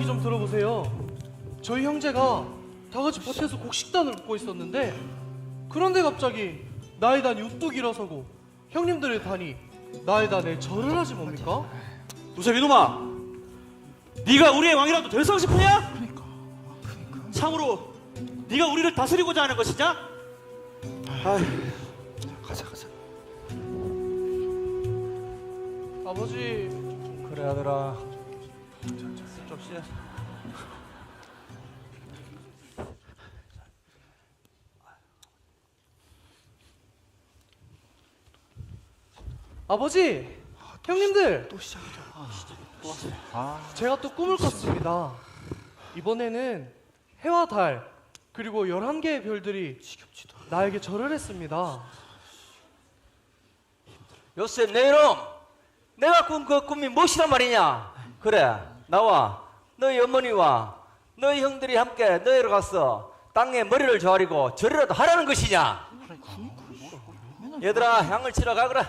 이야기 좀 들어보세요. 저희 형제가 다 같이 밭에서 곡식단을 굽고 있었는데 그런데 갑자기 나의 단이 우뚝 일어서고 형님들의 단이 나의 단에 절을 하지 뭡니까? 도세 이놈아 네가 우리의 왕이라도 될성 싶으냐? 그러니까 참으로 네가 우리를 다스리고자 하는 것이냐? 아이, 가자 가자. 아버지, 그래 아들아 좀 쉬어 아버지, 형님들, 또 시작이다. 제가 또 꿈을 꿨습니다. 이번에는 해와 달 그리고 11개의 별들이 나에게 절을 했습니다. 요새 내 이놈 내가 꾼 그 꿈이 무엇이란 말이냐? 그래 나와 너희 어머니와 너희 형들이 함께 너희로 가서 땅에 머리를 조아리고 절이라도 하라는 것이냐? 얘들아 향을 치러 가 그래.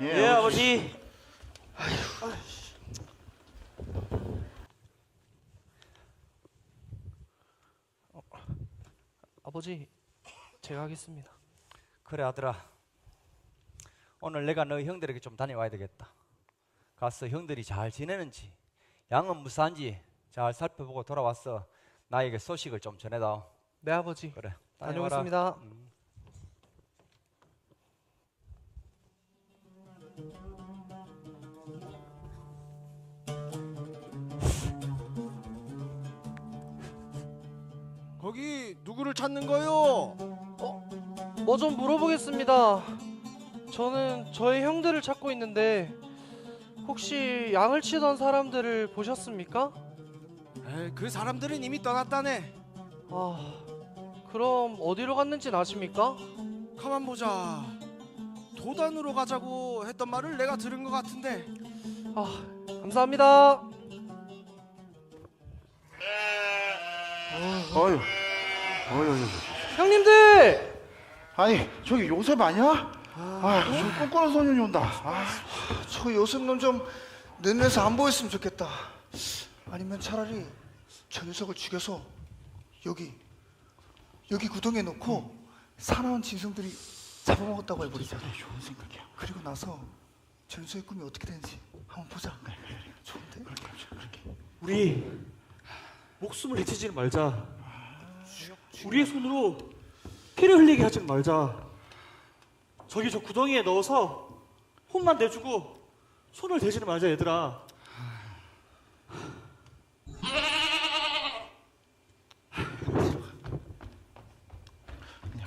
예, 아버지. 아버지, 제가 하겠습니다. 그래 아들아. 오늘 내가 너희 형들에게 좀 다녀와야 되겠다. 가서 형들이 잘 지내는지 양은 무사한지 잘 살펴보고 돌아와서 나에게 소식을 좀 전해다오 네, 아버지. 그래. 다녀오겠습니다. 음. 거기 누구를 찾는 거요? 뭐좀 물어보겠습니다. 저는 저의 형들을 찾고 있는데 혹시 양을 치던 사람들을 보셨습니까? 에이, 그 사람들은 이미 떠났다네. 아, 그럼 어디로 갔는지는 아십니까? 가만 보자. 도단으로 가자고 했던 말을 내가 들은 것 같은데. 아, 감사합니다. 어휴, 어휴, 어휴. 형님들! 아니 저기 요셉 아니야? 아, 무슨 꼼꼼한 소년이 온다. 아, 저 요셉 놈 좀 눈에서 안 보였으면 좋겠다. 아니면 차라리 저 녀석을 죽여서 여기 여기 구덩이에 놓고 사나운 짐승들이 잡아먹었다고 해버리자. 좋은 생각이야. 그리고 나서 저 녀석의 꿈이 어떻게 되는지 한번 보자. 좋은데? 우리 목숨을 해치지는 말자 우리의 손으로 피를 흘리게 하지는 말자 저기 저 구덩이에 넣어서 혼만 내주고 손을 대지는 말자 얘들아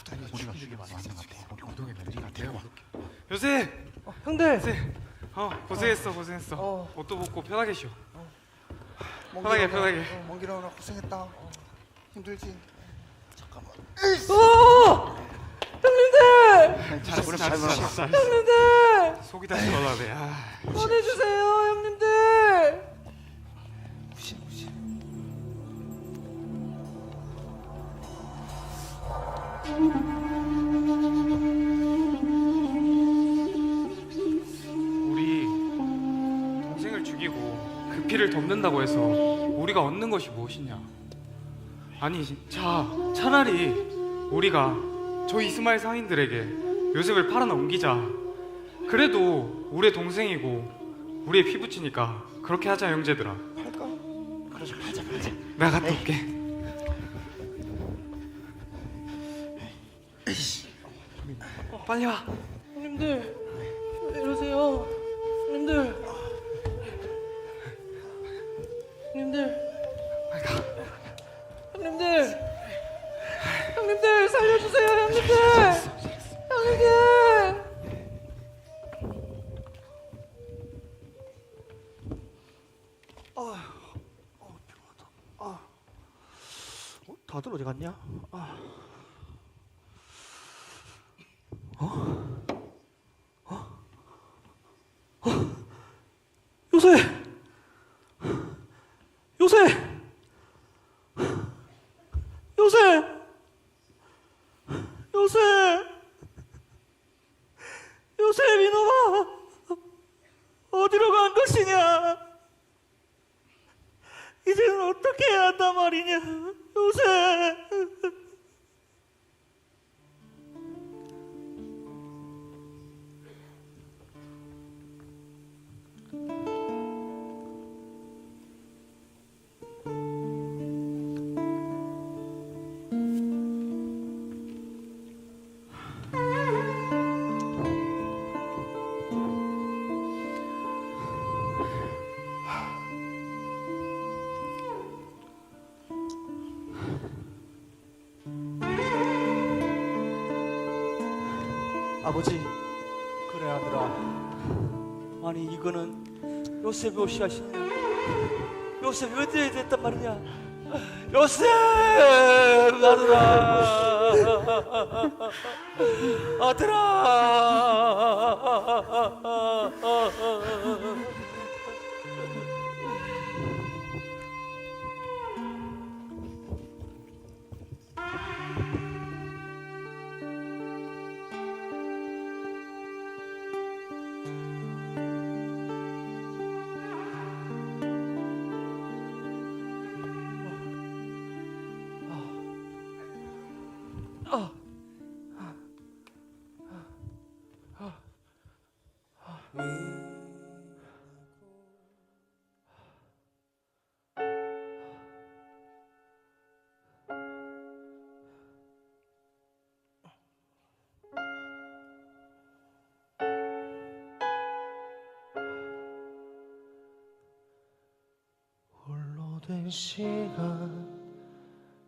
그냥 우리가 죽이 맞는 것 같아. 우리 공동의 며느리가 데려와. 요새 형들! 요새 어 고생했어 고생했어 어. 옷도 벗고 편하게 쉬어 먼 편하게, 길 오느라- 편하게. 어, 먼길 오느라 고생했다. 힘들지? 어! 형님들! 잘 우리 잘 놀아. 형님들! 속이 다 시원하네 아. 꺼내주세요, 형님들! 무시 무시. 덮는다고 해서 우리가 얻는 것이 무엇이냐 아니 자 차라리 우리가 저 이스마엘 상인들에게 요셉을 팔아 넘기자 그래도 우리의 동생이고 우리의 피부치니까 그렇게 하자 형제들아 할까? 그러자, 가자, 가자. 내가 갔다 올게 어, 빨리 와. 형님들, 왜 이러세요? 형님들. 요새! 요새! 요새! 요새! 요새 이놈아! 어디로 간 것이냐? 이제는 어떻게 해야 한단 말이냐, 아버지, 그래 아들아. 아니 이거는 요셉이 옷이야 신냐? 요셉이 어디에 됐단 말이냐? 요셉 아들아. 아들아 된 시간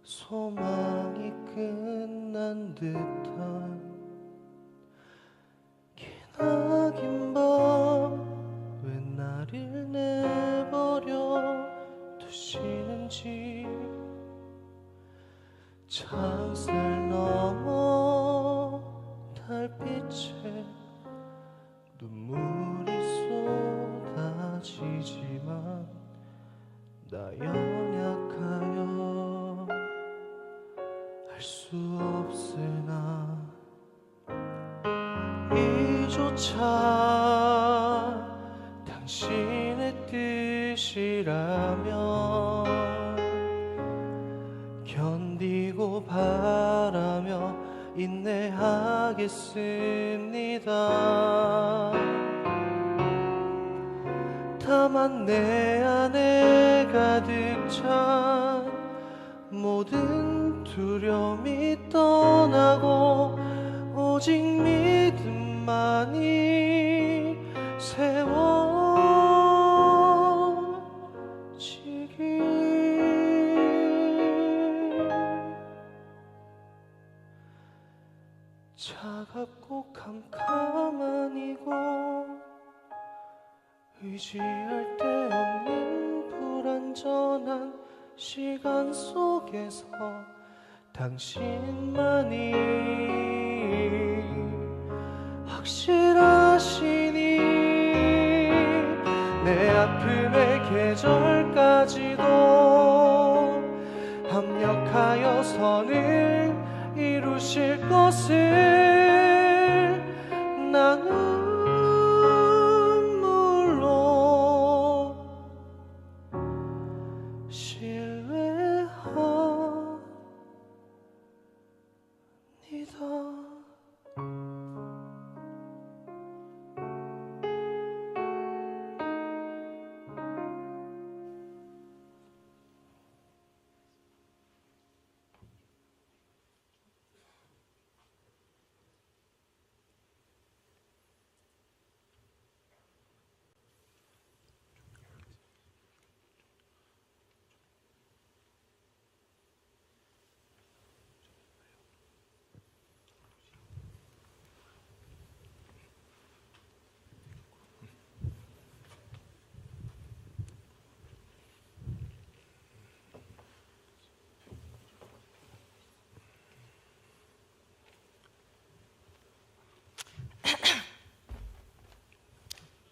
소망이 끝난 듯한 기나긴 밤 왜 나를 내버려 두시는지. 창살 넘어 달빛에 눈물 뜻이라면 견디고 바라며 인내하겠습니다. 다만 내 안에 차갑고 캄캄한 이곳. 의지할 데 없는 불안전한 시간 속에서 당신만이 확실하시니 내 아픔의 계절까지도 합력하여 선을 이루실 것을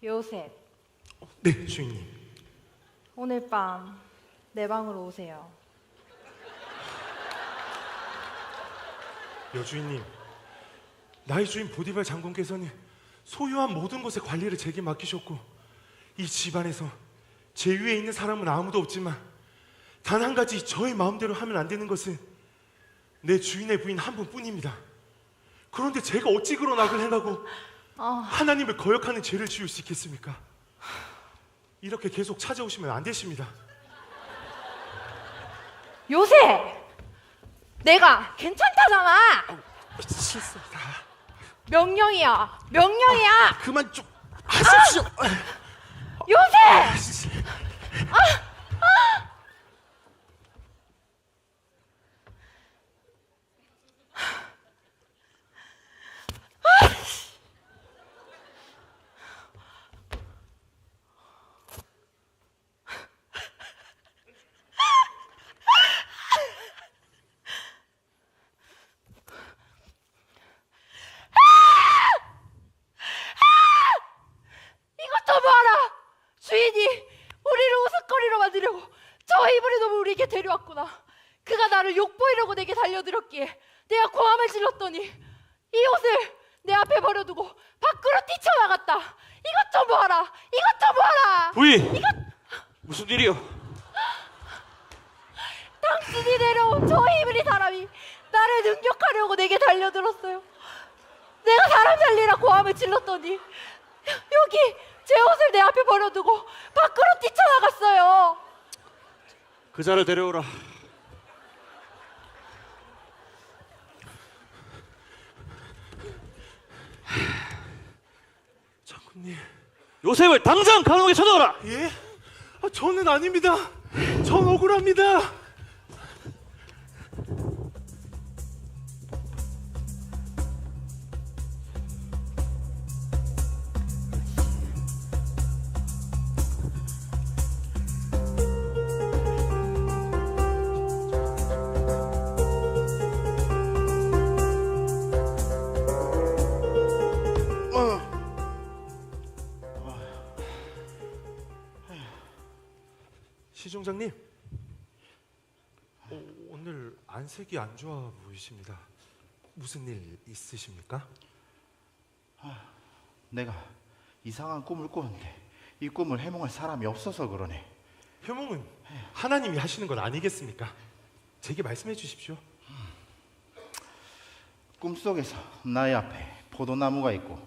요셉, 네, 주인님. 오늘 밤 내 방으로 오세요. 여주인님, 나의 주인 보디발 장군께서는 소유한 모든 것의 관리를 제게 맡기셨고 이 집안에서 제 위에 있는 사람은 아무도 없지만 단 한 가지 저의 마음대로 하면 안 되는 것은 내 주인의 부인 한 분뿐입니다. 그런데 제가 어찌 그런 악을 행하고 하나님을 거역하는 죄를 지을 수 있겠습니까? 이렇게 계속 찾아오시면 안 되십니다. 요셉! 내가 괜찮다잖아! 실수다. 명령이야! 명령이야! 그만 좀 하십시오. 요셉! 이것도 봐라! 주인이 우리를 우스거리로 만들려고 저 이불이 놈을 우리에게 데려왔구나. 그가 나를 욕보이려고 내게 달려들었기에 내가 고함을 질렀더니 이 옷을 내 앞에 버려두고 밖으로 뛰쳐나갔다. 이것 좀 봐라! 이것 좀 봐라! 부인 무슨 일이요? 당신이 내려온 저 이불이 사람이 나를 능력하려고 내게 달려들었어요. 내가 사람 살리라 고함을 질렀더니 여기 제 옷을 내 앞에 버려두고 밖으로 뛰쳐나갔어요. 그 자를 데려오라. 장군님. 요셉을 당장 감옥에 쳐넣어라. 예? 아, 저는 아닙니다. 전 억울합니다. 시종장님, 어, 오늘 안색이 안 좋아 보이십니다. 무슨 일 있으십니까? 내가 이상한 꿈을 꿨는데 이 꿈을 해몽할 사람이 없어서 그러네. 효몽은 하나님이 하시는 건 아니겠습니까? 제게 말씀해 주십시오. 꿈속에서 나의 앞에 포도나무가 있고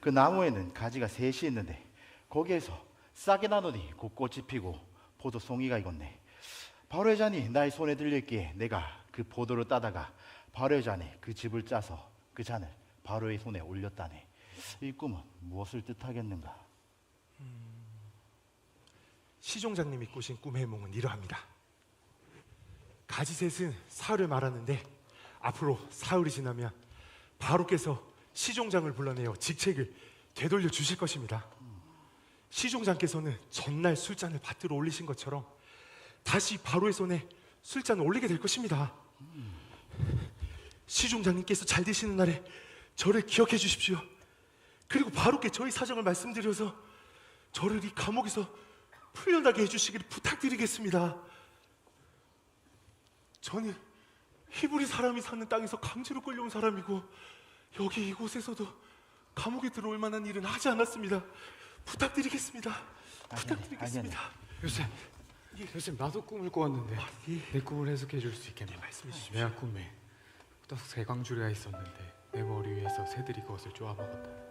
그 나무에는 가지가 셋이 있는데 거기에서 싹이 나더니 곧 꽃이 피고 포도송이가 익었네. 바로의 잔이 나의 손에 들렸기에 내가 그 포도를 따다가 바로의 잔에 그 즙을 짜서 그 잔을 바로의 손에 올렸다네. 이 꿈은 무엇을 뜻하겠는가? 시종장님이 꾸신 꿈의 해몽은 이러합니다. 가지셋은 사흘을 말하는데 앞으로 사흘이 지나면 바로께서 시종장을 불러내어 직책을 되돌려 주실 것입니다. 시종장께서는 전날 술잔을 밭으로 올리신 것처럼 다시 바로의 손에 술잔을 올리게 될 것입니다. 시종장님께서 잘 되시는 날에 저를 기억해 주십시오. 그리고 바로께 저희 사정을 말씀드려서 저를 이 감옥에서 풀려나게 해주시기를 부탁드리겠습니다. 저는 히브리 사람이 사는 땅에서 강제로 끌려온 사람이고 여기 이곳에서도 감옥에 들어올 만한 일은 하지 않았습니다. 부탁드리겠습니다. 부탁드리겠습니다. 요셉, 요셉 나도 꿈을 꾸었는데 내 꿈을 해석해 줄 수 있겠니? 말씀해 주십시오. 내가 꿈에 떡 세광주리가 있었는데 내 머리 위에서 새들이 그것을 쪼아먹었다.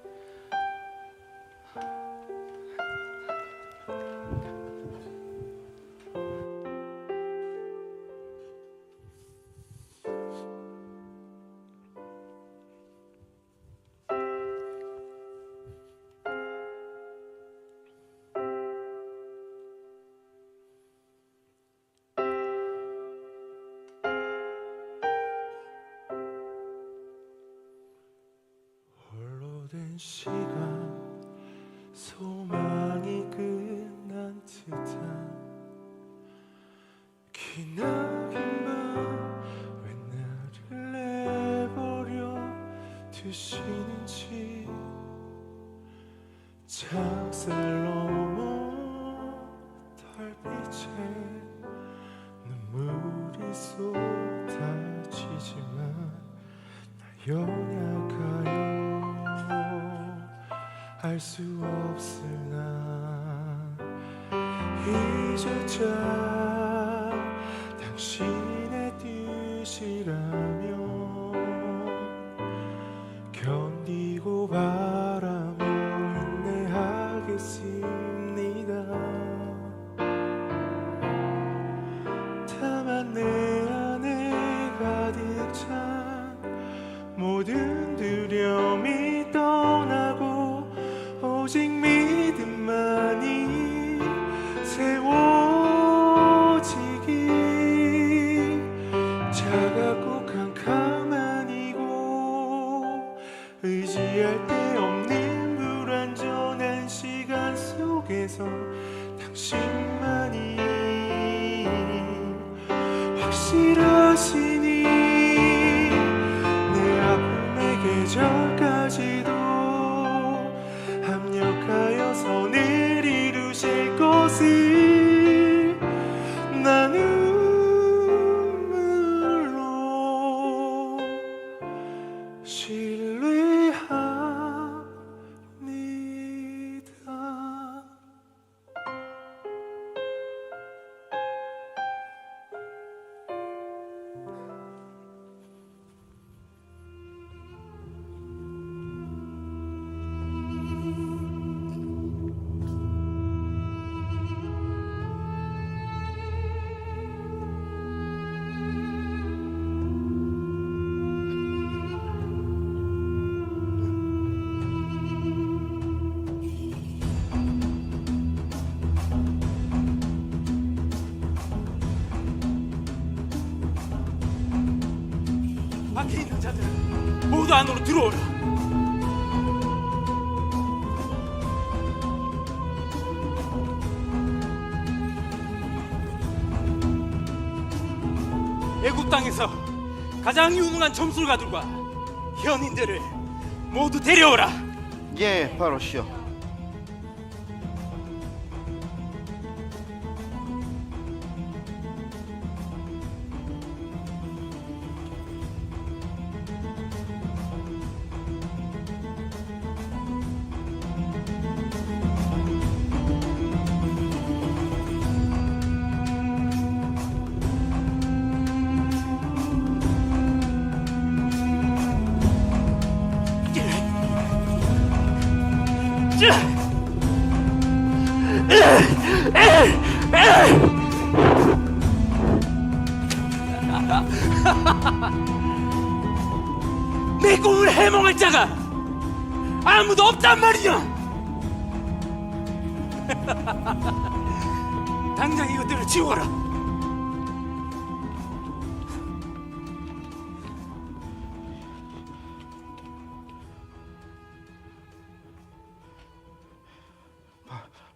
시간 소망이 끝난 듯한 기나긴 밤왜 나를 내버려 두시는지. 창살 넘어 달빛에 눈물이 쏟아지지만 연약하 알 수 없으나 이제자 당신의 뜻이라 속에서 당신만이 확실하시 모두 안으로 들어오라. 애국 땅에서 가장 유능한 점술가들과 현인들을 모두 데려오라. 예, 바로시오. 없단 말이야. 당장 이것들을 지워라.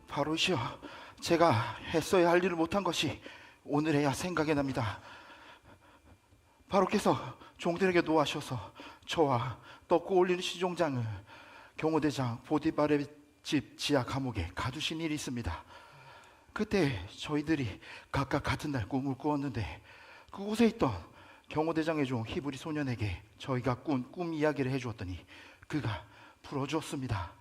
바로시오. 제가 했어야 할 일을 못한 것이 오늘에야 생각이 납니다. 바로께서 종들에게 노하셔서 저와 떡고 올리는 시종장을 경호대장 보디발의 집 지하 감옥에 가두신 일이 있습니다. 그때 저희들이 각각 같은 날 꿈을 꾸었는데 그곳에 있던 경호대장의 종 히브리 소년에게 저희가 꾼 꿈 이야기를 해주었더니 그가 풀어주었습니다.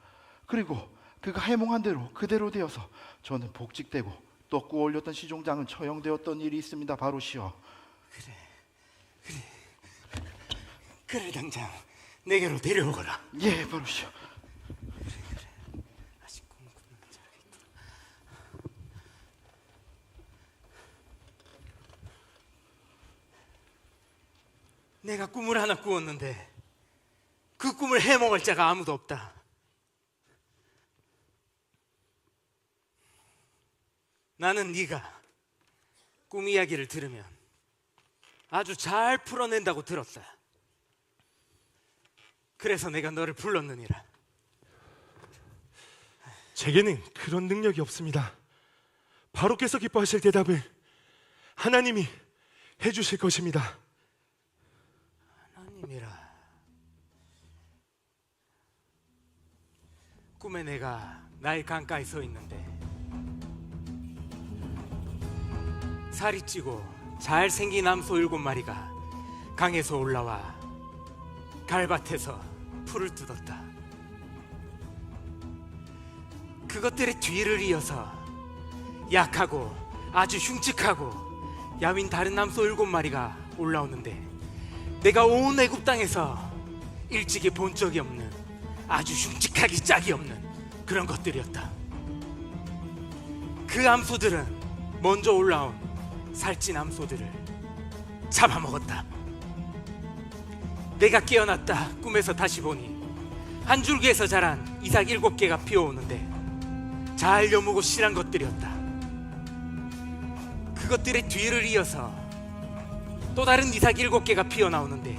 그리고 그가 해몽한 대로 그대로 되어서 저는 복직되고 떡구 올렸던 시종장은 처형되었던 일이 있습니다. 바로 시어. 그를 당장 내게로 데려오거라. 예, 바로 시어. 아직 꿈꾸는 자가 있구나. 내가 꿈을 하나 꾸었는데 그 꿈을 해몽할 자가 아무도 없다. 나는 네가 꿈 이야기를 들으면 아주 잘 풀어낸다고 들었어. 그래서 내가 너를 불렀느니라. 제게는 그런 능력이 없습니다. 바로께서 기뻐하실 대답을 하나님이 해주실 것입니다. 하나님이라. 꿈에 내가 나의 강가에 서 있는데 살이 찌고 잘생긴 암소 일곱 마리가 강에서 올라와 갈밭에서 풀을 뜯었다. 그것들의 뒤를 이어서 약하고 아주 흉측하고 야윈 다른 남소 일곱 마리가 올라오는데 내가 온 애굽 땅에서 일찍이 본 적이 없는 아주 흉측하기 짝이 없는 그런 것들이었다. 그 암소들은 먼저 올라온 살찐 암소들을 잡아먹었다. 내가 깨어났다 꿈에서 다시 보니 한 줄기에서 자란 이삭 일곱 개가 피어오는데 잘 여무고 실한 것들이었다. 그것들의 뒤를 이어서 또 다른 이삭 일곱 개가 피어나오는데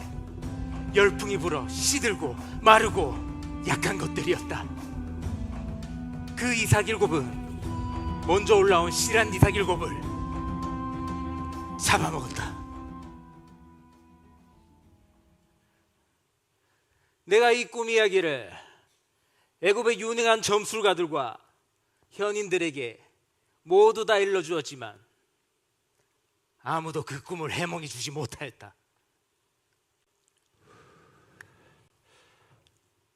열풍이 불어 시들고 마르고 약한 것들이었다. 그 이삭 일곱은 먼저 올라온 실한 이삭 일곱을 잡아먹었다. 내가 이 꿈 이야기를 애굽의 유능한 점술가들과 현인들에게 모두 다 일러주었지만 아무도 그 꿈을 해몽해 주지 못하였다.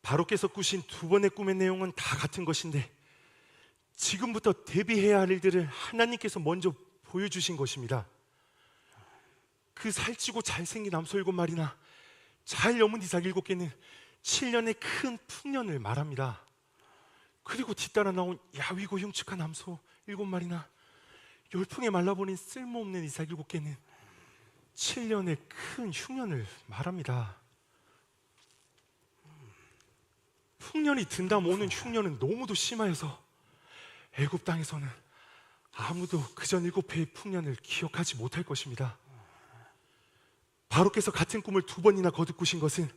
바로께서 꾸신 두 번의 꿈의 내용은 다 같은 것인데 지금부터 대비해야 할 일들을 하나님께서 먼저 보여주신 것입니다. 그 살찌고 잘생긴 암소 일곱 마리나 잘 여문 이삭 일곱 개는 7년의 큰 풍년을 말합니다. 그리고 뒤따라 나온 야위고 흉측한 암소 일곱 마리나 열풍에 말라버린 쓸모없는 이삭 일곱 개는 7년의 큰 흉년을 말합니다. 풍년이 든다음 오는 흉년은 너무도 심하여서 애굽 땅에서는 아무도 그전 일곱 해의 풍년을 기억하지 못할 것입니다. 바로께서 같은 꿈을 두 번이나 거듭 꾸신 것은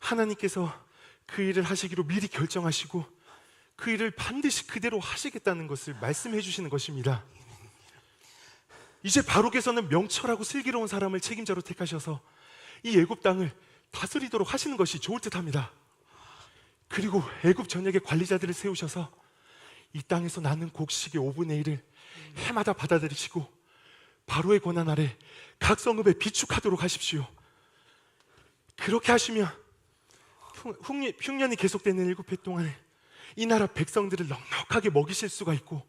하나님께서 그 일을 하시기로 미리 결정하시고 그 일을 반드시 그대로 하시겠다는 것을 말씀해 주시는 것입니다. 이제 바로께서는 명철하고 슬기로운 사람을 책임자로 택하셔서 이 애굽 땅을 다스리도록 하시는 것이 좋을 듯합니다. 그리고 애굽 전역의 관리자들을 세우셔서 이 땅에서 나는 곡식의 5분의 1을 해마다 받아들이시고 바로의 권한 아래 각 성읍에 비축하도록 하십시오. 그렇게 하시면 흉년이 계속되는 일곱 해 동안에 이 나라 백성들을 넉넉하게 먹이실 수가 있고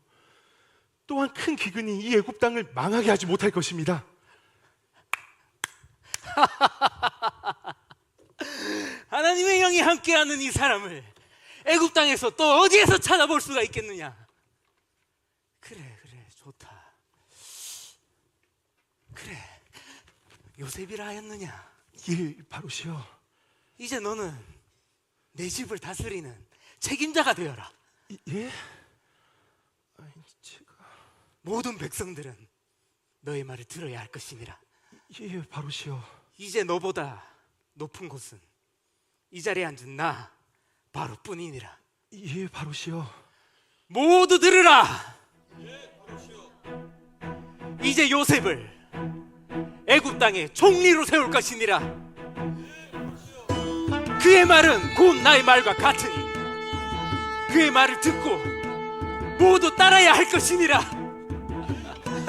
또한 큰 기근이 이 애굽 땅을 망하게 하지 못할 것입니다. 하나님의 영이 함께하는 이 사람을 애굽 땅에서 또 어디에서 찾아볼 수가 있겠느냐? 그래 그래 좋다. 그래 요셉이라 하였느냐? 예, 바로시여. 이제 너는 내 집을 다스리는 책임자가 되어라. 이- 예? 아니, 제가 모든 백성들은 너의 말을 들어야 할 것이니라. 예, 바로시여. 이제 너보다 높은 곳은 이 자리에 앉은 나 바로 뿐이니라. 예, 바로시여. 모두 들으라. 이제 요셉을 애굽 땅에 총리로 세울 것이니라. 그의 말은 곧 나의 말과 같으니 그의 말을 듣고 모두 따라야 할 것이니라.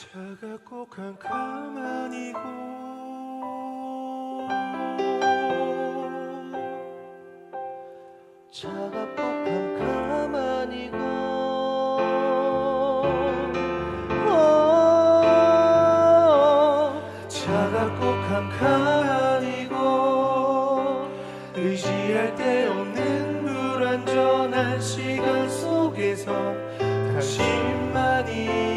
차갑고 캄캄하니고. 차갑고 캄캄하니고. 어, 차갑고 캄캄하니고. 의지할 데 없는 불완전한 시간 속에 위해서 당신만이